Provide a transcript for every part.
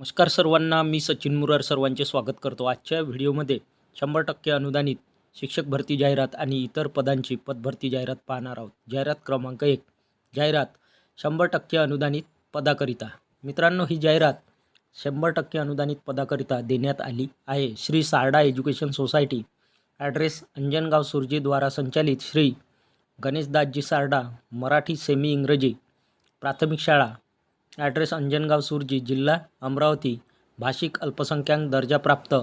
नमस्कार सर्वांना मी सचिन मुरार सर्वांचे स्वागत करतो आजच्या व्हिडिओमध्ये. शंभर टक्के अनुदानित शिक्षक भरती जाहिरात आणि इतर पदांची पदभरती जाहिरात पाहणार आहोत. जाहिरात क्रमांक एक जाहिरात शंभर टक्के अनुदानित पदाकरिता. मित्रांनो ही जाहिरात शंभर टक्के अनुदानित पदाकरिता देण्यात आली आहे. Shri Sarda education society address Anjangaon सुरजीद्वारा संचालित श्री गणेशदासजी सारडा मराठी सेमी इंग्रजी प्राथमिक शाळा ॲड्रेस अंजनगाव सुरजी जिल्हा अमरावती. भाषिक अल्पसंख्याक दर्जाप्राप्त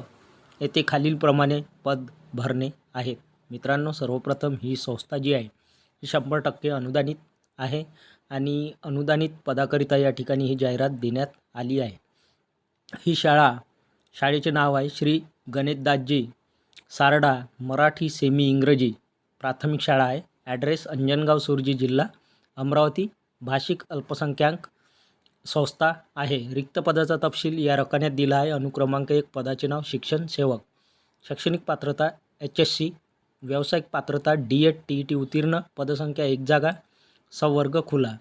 येथे खालीलप्रमाणे पद भरणे आहेत मित्रांनो सर्वप्रथम ही संस्था जी आहे ही शंभर टक्के अनुदानित आहे आणि अनुदानित पदाकरिता या ठिकाणी ही जाहिरात देण्यात आली आहे. ही शाळा शाळेचे नाव आहे श्री गणेशदासजी सारडा मराठी सेमी इंग्रजी. प्राथमिक शाळा आहे. ॲड्रेस अंजनगाव सुरजी जिल्हा अमरावती. भाषिक अल्पसंख्याक संस्था आहे. रिक्त पदाचा तपशील या रकान्यात दिला आहे. अनुक्रमांक एक पदाचे नाव शिक्षण सेवक. शैक्षणिक पात्रता एच एस सी व्यावसायिक पात्रता D Ed T E T उत्तीर्ण. पदसंख्या एक जागा. संवर्ग खुला.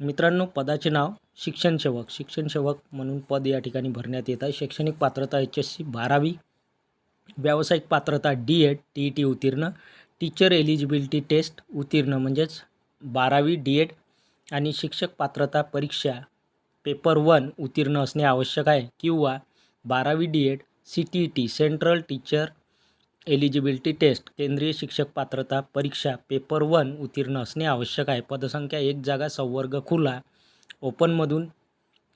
मित्रांनो पदाचे नाव शिक्षण सेवक. शिक्षण सेवक म्हणून पद या ठिकाणी भरण्यात येत आहे. शैक्षणिक पात्रता एच एस सी बारावी. व्यावसायिक पात्रता D Ed T E T उत्तीर्ण. टीचर एलिजिबिलिटी टेस्ट उत्तीर्ण म्हणजेच बारावी डी एड आणि शिक्षक पात्रता परीक्षा पेपर वन उत्तीर्ण असणे आवश्यक आहे किंवा बारावी D Ed C T E T central teacher eligibility test केंद्रीय शिक्षक पात्रता परीक्षा पेपर वन उत्तीर्ण असणे आवश्यक आहे. पदसंख्या एक जागा संवर्ग खुला. ओपनमधून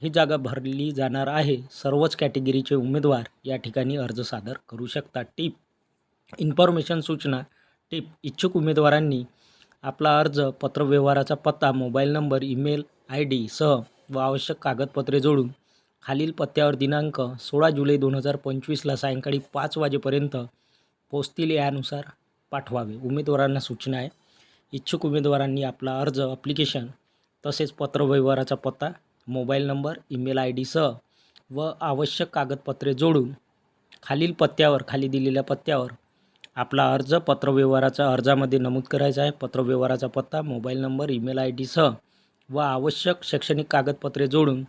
ही जागा भरली जाणार आहे. सर्वच कॅटेगरीचे उमेदवार या ठिकाणी अर्ज सादर करू शकतात. टीप इन्फॉर्मेशन सूचना टीप इच्छुक उमेदवारांनी आपला अर्ज पत्रव्यवहाराचा पत्ता mobile number email I D सह व आवश्यक कागदपत्रे जोडून खालील पत्त्यावर दिनांक सोळा जुलै दोन हजार पंचवीसला सायंकाळी पाच वाजेपर्यंत पोचतील यानुसार पाठवावे. उमेदवारांना सूचना आहे. इच्छुक उमेदवारांनी आपला अर्ज अप्लिकेशन तसेच पत्रव्यवहाराचा पत्ता मोबाईल नंबर ईमेल आय डीसह व आवश्यक कागदपत्रे जोडून खालील पत्त्यावर खाली दिलेल्या पत्त्यावर आपला अर्ज पत्रव्यवहाराच्या अर्जामध्ये नमूद करायचा आहे. पत्रव्यवहाराचा पत्ता मोबाईल नंबर ईमेल आय डीसह व आवश्यक शैक्षणिक कागदपत्रे जोडून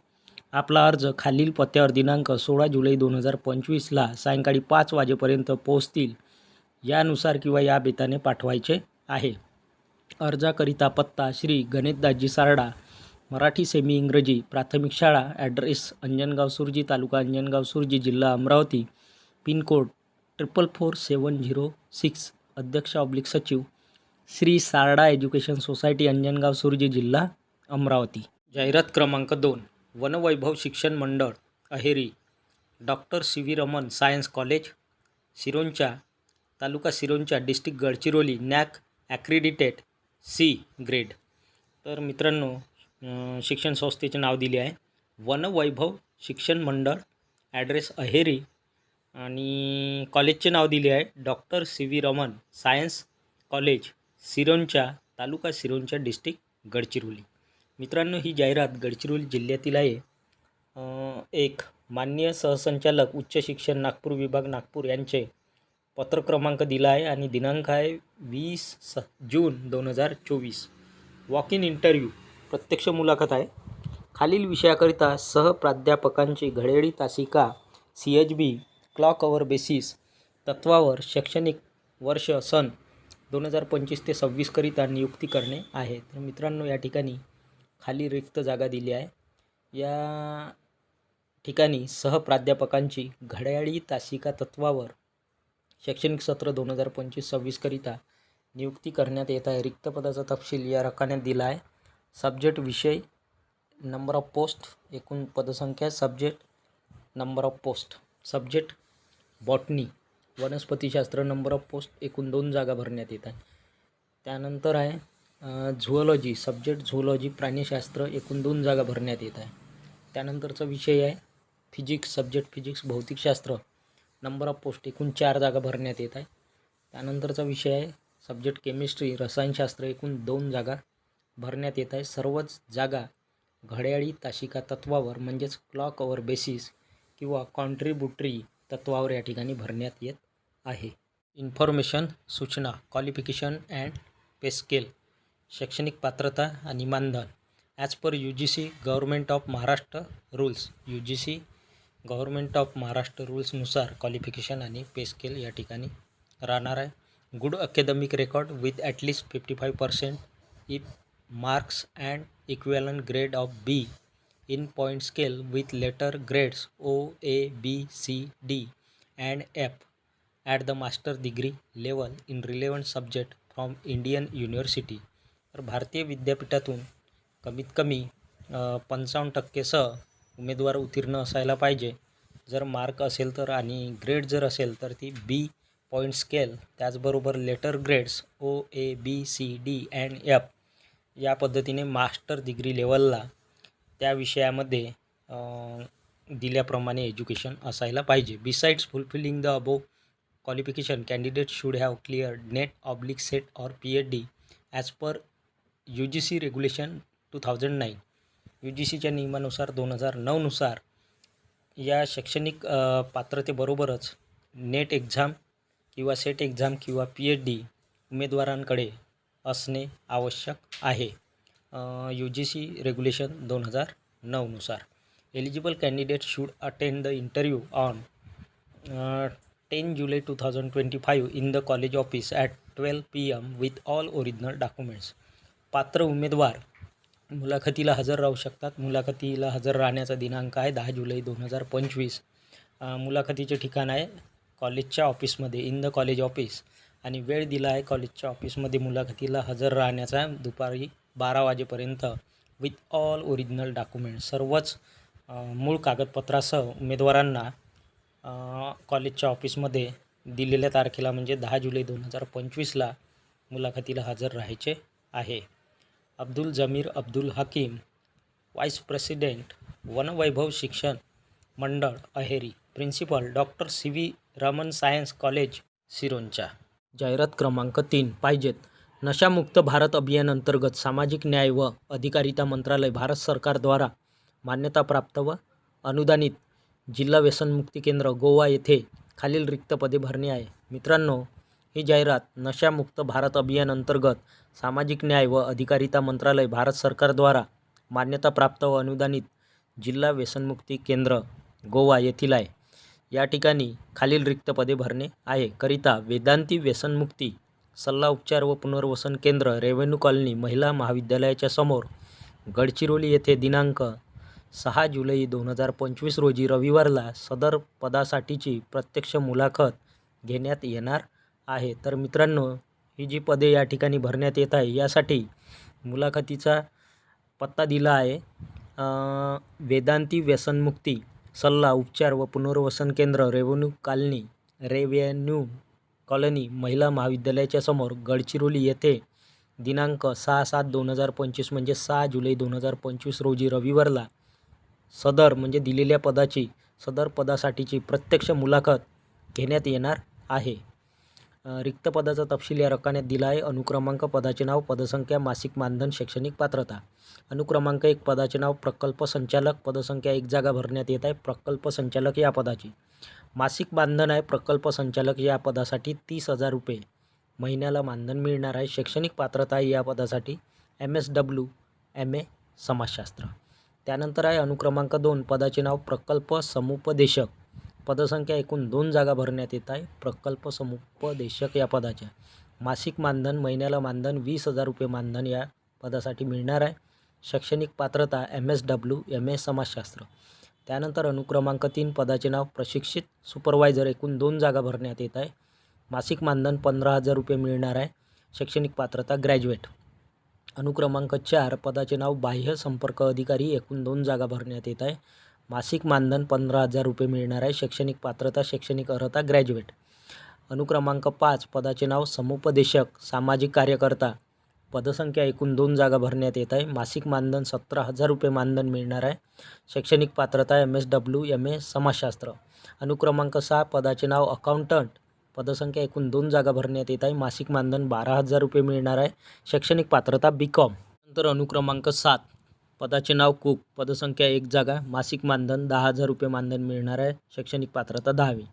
आपला अर्ज खालील पत्त्यावर दिनांक सोळा जुलै दोन हजार पंचवीसला सायंकाळी पाच वाजेपर्यंत पोहोचतील यानुसार किंवा या बेताने पाठवायचे आहे. अर्जाकरिता पत्ता श्री गणेशदासजी सारडा मराठी सेमी इंग्रजी प्राथमिक शाळा ॲड्रेस अंजनगाव सुरजी तालुका अंजनगाव सुरजी जिल्हा Amravati pincode triple four seven zero six अध्यक्ष ऑब्लिक सचिव श्री सारडा एज्युकेशन सोसायटी अंजनगाव सुरजी जिल्हा अमरावती. जाहिरात क्रमांक दोन Vanvaibhav Shikshan Mandal Aheri. Doctor C V Raman science college Sironcha तालुका Sironcha district Gadchiroli NAAC accredited C grade. तर मित्रांनो शिक्षण संस्थेचे नाव दिले आहे. वनवैभव शिक्षण मंडळ ॲड्रेस अहेरी आणि कॉलेजचे नाव दिले आहे. Doctor C V Raman science college Sironcha तालुका सिरोंचा डिस्ट्रिक्ट गडचिरोली. मित्रांनो ही जाहिरात गडचिरोली जिल्ह्यातील आहे. एक मान्य सहसंचालक उच्च शिक्षण नागपूर विभाग नागपूर यांचे पत्र क्रमांक दिला आहे आणि दिनांक आहे वीस स जून दोन हजार चोवीस. वॉक इन इंटरव्ह्यू प्रत्यक्ष मुलाखत आहे. खालील विषयाकरिता सहप्राध्यापकांची घडेडी तासिका C H B clock hour basis तत्वावर शैक्षणिक वर्ष सन दोन हजार पंचवीस ते सव्वीसकरिता नियुक्ती करणे आहे. तर मित्रांनो या ठिकाणी खाली रिक्त जागा दिली आहे. या ठिकाणी सहप्राध्यापकांची घड्याळी तासिका तत्वावर शैक्षणिक सत्र दोन हजार पंचवीस सव्वीसकरिता नियुक्ती करण्यात येत आहे. रिक्त पदाचा तपशील या रकान्यात दिला आहे. सब्जेक्ट विषय नंबर ऑफ पोस्ट एकूण पदसंख्या subject number of post. Subject botany वनस्पतीशास्त्र number of post एकूण दोन जागा भरण्यात येत आहे त्यानंतर आहे झुओलॉजी सब्जेक्ट झुओलॉजी प्राणीशास्त्र एकूण दोन जागा भरण्यात येत आहे. त्यानंतरचा विषय आहे फिजिक्स सब्जेक्ट फिजिक्स भौतिकशास्त्र नंबर ऑफ पोस्ट एकूण चार जागा भरण्यात येत आहे. त्यानंतरचा विषय आहे सब्जेक्ट केमिस्ट्री रसायनशास्त्र एकूण दोन जागा भरण्यात येत आहे. सर्वच जागा घड्याळी ताशिका तत्वावर म्हणजेच क्लॉकवर बेसिस किंवा कॉन्ट्रीब्युटरी तत्वावर या ठिकाणी भरण्यात येत आहे. इन्फॉर्मेशन सूचना क्वालिफिकेशन अँड पे स्केल शैक्षणिक पात्रता आणि मानधन. As per U G C government of Maharashtra rules. U G C government of Maharashtra रूल्सनुसार qualification आणि पे स्केल या ठिकाणी राहणार आहे. Good academic record with at least fifty five percent of marks and equivalent grade of B in point scale with letter grades O, A, B, C, D and F at the master degree level in relevant subject from Indian university. तर भारतीय विद्यापीठातून कमीत कमी पंचावन्न टक्केसह उमेदवार उत्तीर्ण असायला पाहिजे. जर मार्क असेल तर आणि ग्रेड जर असेल तर ती बी पॉईंट स्केल त्याचबरोबर letter grades O A B C D and F या पद्धतीने मास्टर डिग्री लेवलला त्या विषयामध्ये दिल्याप्रमाणे एज्युकेशन असायला पाहिजे. Besides fulfilling the above qualification candidate should have clear NET oblique SET or P H D as per U G C regulation two thousand nine U G सीच्या नियमानुसार दोन हजार नऊनुसार या शैक्षणिक पात्रतेबरोबरच नेट एक्झाम किंवा सेट एक्झाम किंवा पी एच डी उमेदवारांकडे असणे आवश्यक आहे. यू जी सी रेग्युलेशन दोन हजार नऊनुसार eligible candidate should attend the interview on ten July two thousand twenty five in the college office at twelve P M with all original documents पात्र उमेदवार मुलाखतीला हजर राहू शकतात. मुलाखतीला हजर राहण्याचा दिनांक आहे दहा जुलै दोन हजार पंचवीस. मुलाखतीचे ठिकाण आहे कॉलेजच्या ऑफिसमध्ये इन द कॉलेज ऑफिस आणि वेळ दिला आहे कॉलेजच्या ऑफिसमध्ये मुलाखतीला हजर राहण्याचा. दुपारी बारा वाजेपर्यंत विथ ऑल ओरिजिनल डॉक्युमेंट सर्वच मूळ कागदपत्रासह उमेदवारांना कॉलेजच्या ऑफिसमध्ये दिलेल्या तारखेला म्हणजे दहा जुलै दोन हजार पंचवीसला मुलाखतीला हजर राहायचे आहे. Abdul Jameer Abdul Hakim vice president Vanvaibhav Shikshan Mandal Aheri principal doctor C V Raman science college Sironcha जाहिरात क्रमांक तीन पाहिजेत. नशामुक्त भारत अभियान अंतर्गत सामाजिक न्याय व अधिकारिता मंत्रालय भारत सरकारद्वारा मान्यताप्राप्त व अनुदानित जिल्हा व्यसनमुक्ती केंद्र गोवा येथे खालील रिक्त पदे भरणे आहे. मित्रांनो ही जाहिरात नशामुक्त भारत अभियान अंतर्गत सामाजिक न्याय व अधिकारिता मंत्रालय भारत सरकारद्वारा मान्यताप्राप्त व अनुदानित जिल्हा व्यसनमुक्ती केंद्र गोवा येथील आहे. या ठिकाणी खालील रिक्त पदे भरणे आहे. करिता वेदांती व्यसनमुक्ती सल्ला उपचार व पुनर्वसन केंद्र रेव्हेन्यू कॉलनी महिला महाविद्यालयाच्या समोर गडचिरोली येथे दिनांक सहा जुलै दोन हजार पंचवीस रोजी रविवारला सदर पदासाठीची प्रत्यक्ष मुलाखत घेण्यात येणार आहे. तर मित्रांनो ही जी पदे या ठिकाणी भरण्यात येत आहे यासाठी मुलाखतीचा पत्ता दिला आहे. वेदांती व्यसनमुक्ती सल्ला उपचार व पुनर्वसन केंद्र रेव्हेन्यू कॉलनी रेव्हेन्यू कॉलनी महिला महाविद्यालयाच्या समोर गडचिरोली येथे दिनांक सहा सात दोन हजार पंचवीस म्हणजे सहा जुलै दोन हजार पंचवीस रोजी रविवारला सदर म्हणजे दिलेल्या पदाची सदर पदासाठीची प्रत्यक्ष मुलाखत घेण्यात येणार आहे. रिक्त पदाचा तपशील या रकान्यात दिला आहे. अनुक्रमांक पदाचे नाव पदसंख्या मासिक मानधन शैक्षणिक पात्रता. अनुक्रमांक एक पदाचे नाव प्रकल्प संचालक पदसंख्या एक जागा भरण्यात येत आहे. प्रकल्प संचालक या पदाची. मासिक मानधन आहे प्रकल्प संचालक या पदासाठी तीस हजार रुपये. महिन्याला मानधन मिळणार आहे. शैक्षणिक पात्रता आहे या पदासाठी. M S W M A समाजशास्त्र. त्यानंतर आहे अनुक्रमांक दोन. पदाचे नाव प्रकल्प समुपदेशक. पदसंख्या एकूण दोन जागा भरण्यात येत आहे. प्रकल्प समुपदेशक या पदाच्या. मासिक मानधन महिन्याला मानधन वीस हजार रुपये मानधन या पदासाठी मिळणार आहे. शैक्षणिक पात्रता M S W M A समाजशास्त्र. त्यानंतर अनुक्रमांक तीन पदाचे नाव प्रशिक्षित सुपरवायझर एकूण दोन जागा भरण्यात येत आहे. मासिक मानधन पंधरा हजार रुपये मिळणार आहे. शैक्षणिक पात्रता ग्रॅज्युएट अनुक्रमांक चार पदाचे नाव बाह्य संपर्क अधिकारी एकूण दोन जागा भरण्यात येत आहे. मासिक मानधन पंधरा हजार रुपये मिळणार आहे. शैक्षणिक पात्रता शैक्षणिक अर्हता ग्रॅज्युएट अनुक्रमांक पाच पदाचे नाव समुपदेशक सामाजिक कार्यकर्ता पदसंख्या एकूण दोन जागा भरण्यात येत आहे. मासिक मानधन सतरा हजार रुपये मानधन मिळणार आहे. शैक्षणिक पात्रता M S W M A समाजशास्त्र. अनुक्रमांक सहा पदाचे नाव अकाउंटंट पदसंख्या एकूण दोन जागा भरण्यात येत आहे. मासिक मानधन बारा हजार रुपये मिळणार आहे. शैक्षणिक पात्रता बी कॉम नंतर अनुक्रमांक सात पदाचे नाव कुक. पदसंख्या एक जागा. मासिक मानधन दहा हजार रुपये मानधन मिळणार आहे. शैक्षणिक पात्रता दहावी.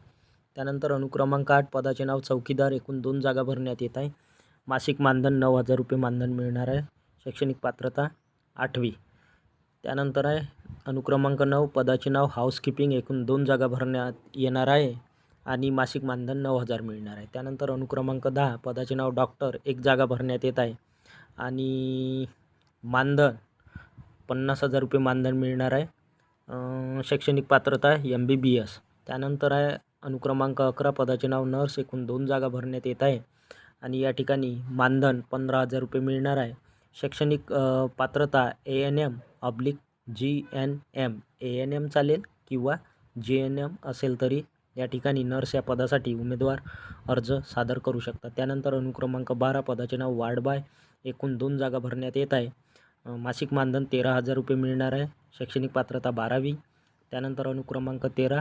त्यानंतर अनुक्रमांक आठ पदाचे नाव चौकीदार. एकूण दोन जागा भरण्यात येत आहे. मासिक मानधन नऊ हजार रुपये मानधन मिळणार आहे. शैक्षणिक पात्रता आठवी. त्यानंतर आहे अनुक्रमांक नऊ पदाचे नाव हाऊसकीपिंग एकूण दोन जागा भरण्यात येणार आहे आणि मासिक मानधन नऊ हजार मिळणार आहे. त्यानंतर अनुक्रमांक दहा पदाचे नाव डॉक्टर एक जागा भरण्यात येत आहे आणि मानधन पन्नास हजार रुपये मानधन मिळणार आहे. शैक्षणिक पात्रता एम बी बी एस त्यानंतर आहे अनुक्रमांक अकरा पदाचे नाव नर्स एकूण दोन जागा भरण्यात येत आहे. आणि या ठिकाणी मानधन पंधरा हजार रुपये मिळणार आहे. शैक्षणिक पात्रता A N M oblique G N M A N M चालेल किंवा जे एन एम असेल तरी या ठिकाणी नर्स या पदासाठी उमेदवार अर्ज सादर करू शकतात. त्यानंतर अनुक्रमांक बारा पदाचे नाव वार्ड बाय एकूण दोन जागा भरण्यात येत आहे. मासिक मानधन तेरा हजार रुपये मिळणार आहे. शैक्षणिक पात्रता बारावी. त्यानंतर अनुक्रमांक तेरा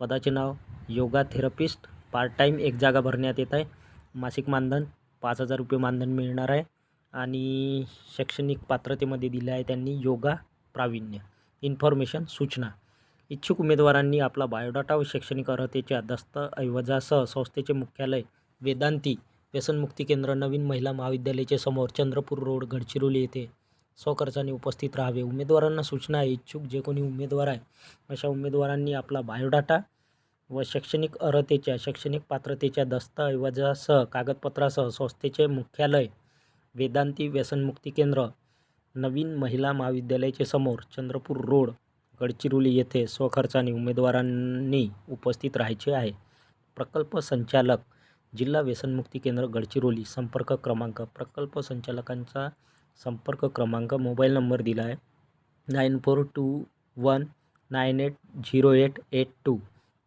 पदाचे नाव योगा थेरपिस्ट. पार्ट टाईम एक जागा भरण्यात येत आहे. मासिक मानधन पाच हजार रुपये मानधन मिळणार आहे. आणि शैक्षणिक पात्रतेमध्ये दिले आहे त्यांनी योगा प्रावीण्य इन्फॉर्मेशन सूचना. इच्छुक उमेदवारांनी आपला बायोडाटा व शैक्षणिक अर्हतेच्या दस्तऐवजासह संस्थेचे मुख्यालय वेदांती व्यसनमुक्ती केंद्र नवीन महिला महाविद्यालयाचे समोर चंद्रपूर रोड गडचिरोली येथे स्वखर्चाने उपस्थित राहावे. उमेदवारांना सूचना आहे इच्छुक जे कोणी उमेदवार आहे अशा उमेदवारांनी आपला बायोडाटा व शैक्षणिक अर्हतेच्या शैक्षणिक पात्रतेच्या दस्तऐवजासह कागदपत्रासह संस्थेचे मुख्यालय वेदांती व्यसनमुक्ती केंद्र नवीन महिला महाविद्यालयाचे समोर चंद्रपूर रोड गडचिरोली येथे स्वखर्चाने उमेदवारांनी उपस्थित राहायचे आहे. प्रकल्प संचालक जिल्हा व्यसनमुक्ती केंद्र गडचिरोली. संपर्क क्रमांक प्रकल्प संचालकांचा संपर्क क्रमांक मोबाईल नंबर दिला आहे nine four two one nine eight zero eight eight two.